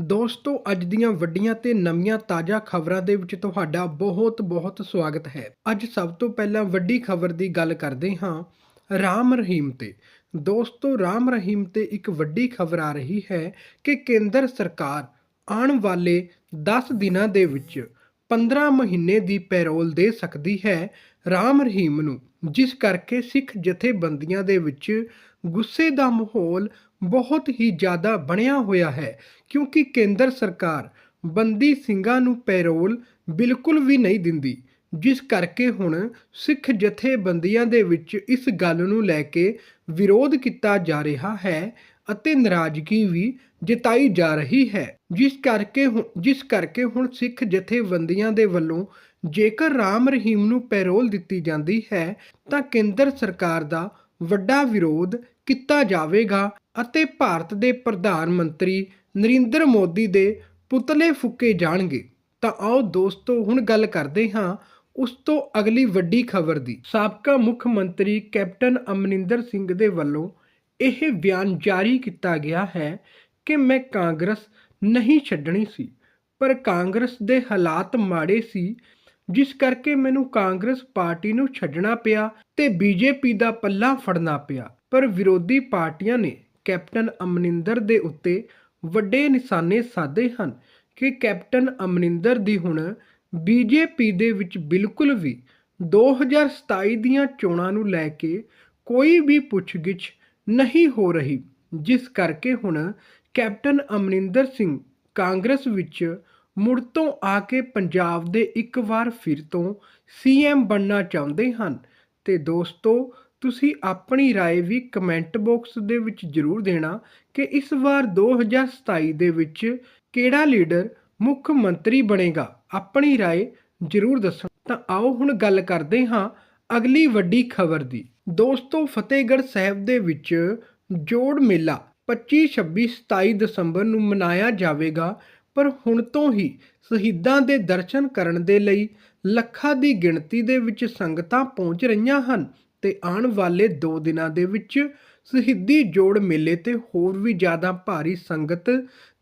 ਦੋਸਤੋ, ਅੱਜ ਦੀਆਂ ਵੱਡੀਆਂ ਤੇ ਨਵੀਆਂ ਤਾਜ਼ਾ ਖਬਰਾਂ ਦੇ ਵਿੱਚ ਤੁਹਾਡਾ ਬਹੁਤ-ਬਹੁਤ ਸਵਾਗਤ ਹੈ। ਅੱਜ ਸਭ ਤੋਂ ਪਹਿਲਾਂ ਵੱਡੀ ਖਬਰ ਦੀ ਗੱਲ ਕਰਦੇ ਹਾਂ, ਰਾਮ ਰਹੀਮ ਤੇ। ਦੋਸਤੋ, ਰਾਮ ਰਹੀਮ ਤੇ ਇੱਕ ਵੱਡੀ ਖਬਰ ਆ ਰਹੀ ਹੈ ਕਿ ਕੇਂਦਰ ਸਰਕਾਰ ਆਉਣ ਵਾਲੇ 10 ਦਿਨਾਂ ਦੇ ਵਿੱਚ 15 ਮਹੀਨੇ ਦੀ ਪੈਰੋਲ ਦੇ ਸਕਦੀ ਹੈ ਰਾਮ ਰਹੀਮ ਨੂੰ, ਜਿਸ ਕਰਕੇ ਸਿੱਖ ਜਥੇਬੰਦੀਆਂ ਦੇ ਵਿੱਚ ਗੁੱਸੇ ਦਾ ਮਾਹੌਲ ਬਹੁਤ ਹੀ ਜ਼ਿਆਦਾ ਬਣਿਆ ਹੋਇਆ ਹੈ, ਕਿਉਂਕਿ ਕੇਂਦਰ ਸਰਕਾਰ ਬੰਦੀ ਸਿੰਘਾਂ ਨੂੰ ਪੈਰੋਲ ਬਿਲਕੁਲ ਵੀ ਨਹੀਂ ਦਿੰਦੀ, ਜਿਸ ਕਰਕੇ ਹੁਣ ਸਿੱਖ ਜਥੇਬੰਦੀਆਂ ਦੇ ਵਿੱਚ ਇਸ ਗੱਲ ਨੂੰ ਲੈ ਕੇ ਵਿਰੋਧ ਕੀਤਾ ਜਾ ਰਿਹਾ ਹੈ ਅਤੇ ਨਾਰਾਜ਼ਗੀ ਵੀ ਜਤਾਈ ਜਾ ਰਹੀ ਹੈ। ਜਿਸ ਕਰਕੇ ਹੁਣ ਜਿਸ ਕਰਕੇ ਹੁਣ ਸਿੱਖ ਜਥੇਬੰਦੀਆਂ ਦੇ ਵੱਲੋਂ ਜੇਕਰ ਰਾਮ ਰਹੀਮ ਨੂੰ ਪੈਰੋਲ ਦਿੱਤੀ ਜਾਂਦੀ ਹੈ, ਤਾਂ ਕੇਂਦਰ ਸਰਕਾਰ ਦਾ ਵੱਡਾ ਵਿਰੋਧ ਕੀਤਾ ਜਾਵੇਗਾ ਅਤੇ ਭਾਰਤ ਦੇ ਪ੍ਰਧਾਨ ਮੰਤਰੀ ਨਰਿੰਦਰ ਮੋਦੀ ਦੇ ਪੁਤਲੇ ਫੁੱਕੇ ਜਾਣਗੇ। ਤਾਂ ਆਓ ਦੋਸਤੋ, ਹੁਣ ਗੱਲ ਕਰਦੇ ਹਾਂ ਉਸ ਤੋਂ ਅਗਲੀ ਵੱਡੀ ਖਬਰ ਦੀ। ਸਾਬਕਾ ਮੁੱਖ ਮੰਤਰੀ ਕੈਪਟਨ ਅਮਰਿੰਦਰ ਸਿੰਘ ਦੇ ਵੱਲੋਂ ਇਹ ਬਿਆਨ ਜਾਰੀ ਕੀਤਾ ਗਿਆ ਹੈ ਕਿ ਮੈਂ ਕਾਂਗਰਸ ਨਹੀਂ ਛੱਡਣੀ ਸੀ, ਪਰ ਕਾਂਗਰਸ ਦੇ ਹਾਲਾਤ ਮਾੜੇ ਸੀ, ਜਿਸ ਕਰਕੇ ਮੈਨੂੰ ਕਾਂਗਰਸ ਪਾਰਟੀ ਨੂੰ ਛੱਡਣਾ ਪਿਆ ਤੇ ਬੀਜੇਪੀ ਦਾ ਪੱਲਾ ਫੜਨਾ ਪਿਆ। ਪਰ ਵਿਰੋਧੀ ਪਾਰਟੀਆਂ ਨੇ ਕੈਪਟਨ ਅਮਰਿੰਦਰ ਦੇ ਉੱਤੇ ਵੱਡੇ ਨਿਸ਼ਾਨੇ ਸਾਧੇ ਹਨ ਕਿ ਕੈਪਟਨ ਅਮਰਿੰਦਰ ਦੀ ਹੁਣ ਬੀਜੇਪੀ ਦੇ ਵਿੱਚ ਬਿਲਕੁਲ ਵੀ 2027 ਦੀਆਂ ਚੋਣਾਂ ਨੂੰ ਲੈ ਕੇ ਕੋਈ ਵੀ ਪੁੱਛਗਿੱਛ ਨਹੀਂ ਹੋ ਰਹੀ ਜਿਸ ਕਰਕੇ ਹੁਣ ਕੈਪਟਨ ਅਮਰਿੰਦਰ ਸਿੰਘ ਕਾਂਗਰਸ ਵਿੱਚ ਮੁੜ ਤੋਂ ਆ ਕੇ ਪੰਜਾਬ ਦੇ ਇੱਕ ਵਾਰ ਫਿਰ ਤੋਂ ਸੀਐਮ ਬਣਨਾ ਚਾਹੁੰਦੇ ਹਨ ਤੇ ਦੋਸਤੋ ਤੁਸੀਂ ਆਪਣੀ رائے ਵੀ ਕਮੈਂਟ ਬਾਕਸ ਦੇ ਵਿੱਚ ਜ਼ਰੂਰ ਦੇਣਾ ਕਿ ਇਸ ਵਾਰ 2027 ਦੇ ਵਿੱਚ ਕਿਹੜਾ ਲੀਡਰ ਮੁੱਖ ਮੰਤਰੀ ਬਣੇਗਾ ਆਪਣੀ رائے ਜ਼ਰੂਰ ਦੱਸੋ ਤਾਂ ਆਓ ਹੁਣ ਗੱਲ ਕਰਦੇ ਹਾਂ ਅਗਲੀ ਵੱਡੀ ਖਬਰ ਦੀ। ਦੋਸਤੋ, ਫਤਿਹਗੜ੍ਹ ਸਾਹਿਬ ਦੇ ਵਿੱਚ ਜੋੜ ਮੇਲਾ 25 26 27 ਦਸੰਬਰ ਨੂੰ ਮਨਾਇਆ ਜਾਵੇਗਾ, ਪਰ ਹੁਣ ਤੋਂ ਹੀ ਸ਼ਹੀਦਾਂ ਦੇ ਦਰਸ਼ਨ ਕਰਨ ਦੇ ਲਈ ਲੱਖਾਂ ਦੀ ਗਿਣਤੀ ਦੇ ਵਿੱਚ ਸੰਗਤਾਂ ਪਹੁੰਚ ਰਹੀਆਂ ਹਨ ਤੇ ਆਉਣ ਵਾਲੇ 2 ਦਿਨਾਂ ਦੇ ਵਿੱਚ ਸ਼ਹੀਦੀ ਜੋੜ ਮੇਲੇ ਤੇ ਹੋਰ ਵੀ ਜ਼ਿਆਦਾ ਭਾਰੀ ਸੰਗਤ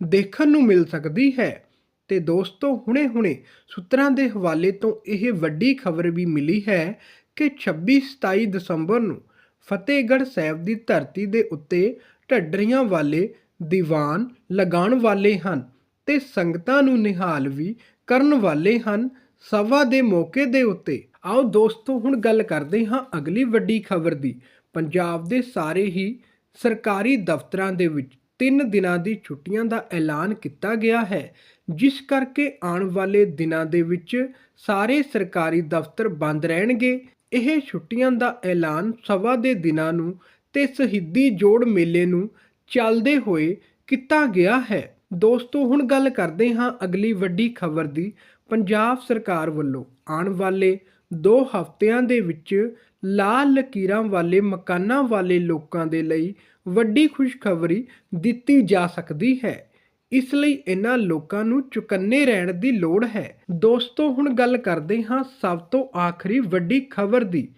ਦੇਖਣ ਨੂੰ ਮਿਲ ਸਕਦੀ ਹੈ। ਤੇ ਦੋਸਤੋ, ਹੁਣੇ-ਹੁਣੇ ਸੂਤਰਾਂ ਦੇ ਹਵਾਲੇ ਤੋਂ ਇਹ ਵੱਡੀ ਖਬਰ ਵੀ ਮਿਲੀ ਹੈ ਕਿ 26-27 ਦਸੰਬਰ ਨੂੰ ਫਤਿਹਗੜ੍ਹ ਸਾਹਿਬ ਦੀ ਧਰਤੀ ਦੇ ਉੱਤੇ ਢੱਡਰੀਆਂ ਵਾਲੇ ਦੀਵਾਨ ਲਗਾਉਣ ਵਾਲੇ ਹਨ ਤੇ ਸੰਗਤਾਂ ਨੂੰ ਨਿਹਾਲ ਵੀ ਕਰਨ ਵਾਲੇ ਹਨ। ਸਭਾ ਦੇ ਮੌਕੇ ਦੇ ਉੱਤੇ ਆਓ ਦੋਸਤੋ, ਹੁਣ ਗੱਲ ਕਰਦੇ ਹਾਂ ਅਗਲੀ ਵੱਡੀ ਖਬਰ ਦੀ। ਪੰਜਾਬ ਦੇ ਸਾਰੇ ਹੀ ਸਰਕਾਰੀ ਦਫ਼ਤਰਾਂ ਦੇ ਵਿੱਚ 3 ਦਿਨਾਂ ਦੀ ਛੁੱਟੀਆਂ ਦਾ ਐਲਾਨ ਕੀਤਾ ਗਿਆ ਹੈ, ਜਿਸ ਕਰਕੇ ਆਉਣ ਵਾਲੇ ਦਿਨਾਂ ਦੇ ਵਿੱਚ ਸਾਰੇ ਸਰਕਾਰੀ ਦਫ਼ਤਰ ਬੰਦ ਰਹਿਣਗੇ। ਇਹ ਛੁੱਟੀਆਂ ਦਾ ਐਲਾਨ ਸਭਾ ਦੇ ਦਿਨਾਂ ਨੂੰ ਤੇ ਸ਼ਹੀਦੀ ਜੋੜ ਮੇਲੇ ਨੂੰ ਚੱਲਦੇ ਹੋਏ ਕੀਤਾ ਗਿਆ ਹੈ। ਦੋਸਤੋ, ਹੁਣ ਗੱਲ ਕਰਦੇ ਹਾਂ ਅਗਲੀ ਵੱਡੀ ਖਬਰ ਦੀ। ਪੰਜਾਬ ਸਰਕਾਰ ਵੱਲੋਂ ਆਉਣ ਵਾਲੇ 2 ਹਫ਼ਤਿਆਂ ਦੇ ਵਿੱਚ ਲਾਲ ਲਕੀਰਾਂ ਵਾਲੇ ਮਕਾਨਾਂ ਵਾਲੇ ਲੋਕਾਂ ਦੇ ਲਈ ਵੱਡੀ ਖੁਸ਼ਖਬਰੀ ਦਿੱਤੀ ਜਾ ਸਕਦੀ ਹੈ। ਇਸ ਲਈ ਇਹਨਾਂ ਲੋਕਾਂ ਨੂੰ ਚੁਕੰਨੇ ਰਹਿਣ ਦੀ ਲੋੜ ਹੈ। ਦੋਸਤੋ, ਹੁਣ ਗੱਲ ਕਰਦੇ ਹਾਂ ਸਭ ਤੋਂ ਆਖਰੀ ਵੱਡੀ ਖਬਰ ਦੀ।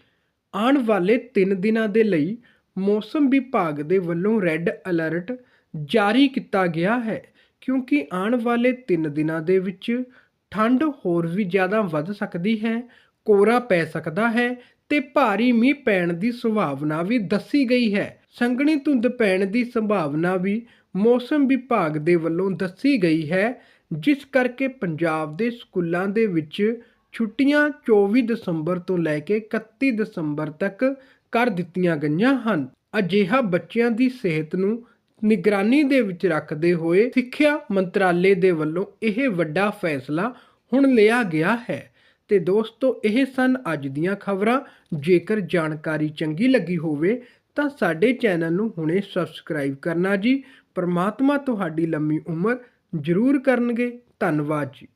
ਆਉਣ ਵਾਲੇ 3 ਦਿਨਾਂ ਦੇ ਲਈ ਮੌਸਮ ਵਿਭਾਗ ਦੇ ਵੱਲੋਂ ਰੈੱਡ ਅਲਰਟ ਜਾਰੀ ਕੀਤਾ ਗਿਆ ਹੈ, ਕਿਉਂਕਿ ਆਉਣ ਵਾਲੇ 3 ਦਿਨਾਂ ਦੇ ਵਿੱਚ ਠੰਡ ਹੋਰ ਵੀ ਜ਼ਿਆਦਾ ਵੱਧ ਸਕਦੀ ਹੈ ਕੋਰਾ ਪੈ ਸਕਦਾ ਹੈ ਤੇ ਭਾਰੀ ਮੀਂਹ ਪੈਣ ਦੀ ਸੰਭਾਵਨਾ ਵੀ ਦੱਸੀ ਗਈ ਹੈ। ਸੰਘਣੀ ਧੁੰਦ ਪੈਣ ਦੀ ਸੰਭਾਵਨਾ ਵੀ ਮੌਸਮ ਵਿਭਾਗ ਦੇ ਵੱਲੋਂ ਦੱਸੀ ਗਈ ਹੈ, ਜਿਸ ਕਰਕੇ ਪੰਜਾਬ ਦੇ ਸਕੂਲਾਂ ਦੇ ਵਿੱਚ ਛੁੱਟੀਆਂ 24 ਦਸੰਬਰ ਤੋਂ ਲੈ ਕੇ 31 ਦਸੰਬਰ ਤੱਕ ਕਰ ਦਿੱਤੀਆਂ ਗਈਆਂ ਹਨ। ਅਜਿਹਾ ਬੱਚਿਆਂ ਦੀ ਸਿਹਤ ਨੂੰ ਨਿਗਰਾਨੀ ਦੇ ਵਿੱਚ ਰੱਖਦੇ ਹੋਏ ਸਿੱਖਿਆ ਮੰਤਰਾਲੇ ਦੇ ਵੱਲੋਂ ਇਹ ਵੱਡਾ ਫੈਸਲਾ ਹੁਣ ਲਿਆ ਗਿਆ ਹੈ। ਤੇ ਦੋਸਤੋ, ਇਹ ਸਨ ਅੱਜ ਦੀਆਂ ਖਬਰਾਂ। ਜੇਕਰ ਜਾਣਕਾਰੀ ਚੰਗੀ ਲੱਗੀ ਹੋਵੇ ਤਾਂ ਸਾਡੇ ਚੈਨਲ ਨੂੰ ਹੁਣੇ ਸਬਸਕ੍ਰਾਈਬ ਕਰਨਾ ਜੀ। ਪਰਮਾਤਮਾ ਤੁਹਾਡੀ ਲੰਮੀ ਉਮਰ ਜ਼ਰੂਰ ਕਰਨਗੇ। ਧੰਨਵਾਦ ਜੀ।